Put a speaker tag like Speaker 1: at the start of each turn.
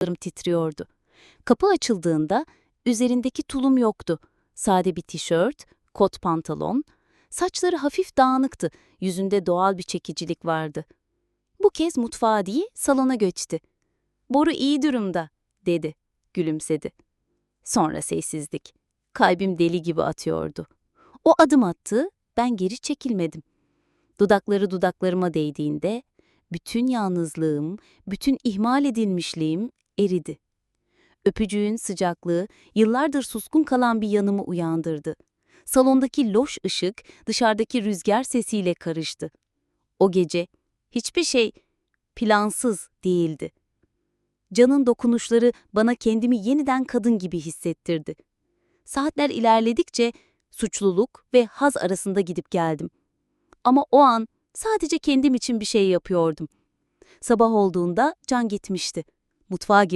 Speaker 1: ayaklarım titriyordu. Kapı açıldığında üzerindeki tulum yoktu. Sade bir tişört, kot pantolon, saçları hafif dağınıktı, yüzünde doğal bir çekicilik vardı. Bu kez mutfağa değil, salona göçtü. Boru iyi durumda, dedi, gülümsedi. Sonra sessizlik. Kalbim deli gibi atıyordu. O adım attı, ben geri çekilmedim. Dudakları dudaklarıma değdiğinde bütün yalnızlığım, bütün ihmal edilmişliğim eridi. Öpücüğün sıcaklığı yıllardır suskun kalan bir yanımı uyandırdı. Salondaki loş ışık dışarıdaki rüzgar sesiyle karıştı. O gece hiçbir şey plansız değildi. Can'ın dokunuşları bana kendimi yeniden kadın gibi hissettirdi. Saatler ilerledikçe suçluluk ve haz arasında gidip geldim. Ama o an sadece kendim için bir şey yapıyordum. Sabah olduğunda Can gitmişti. Mutfağa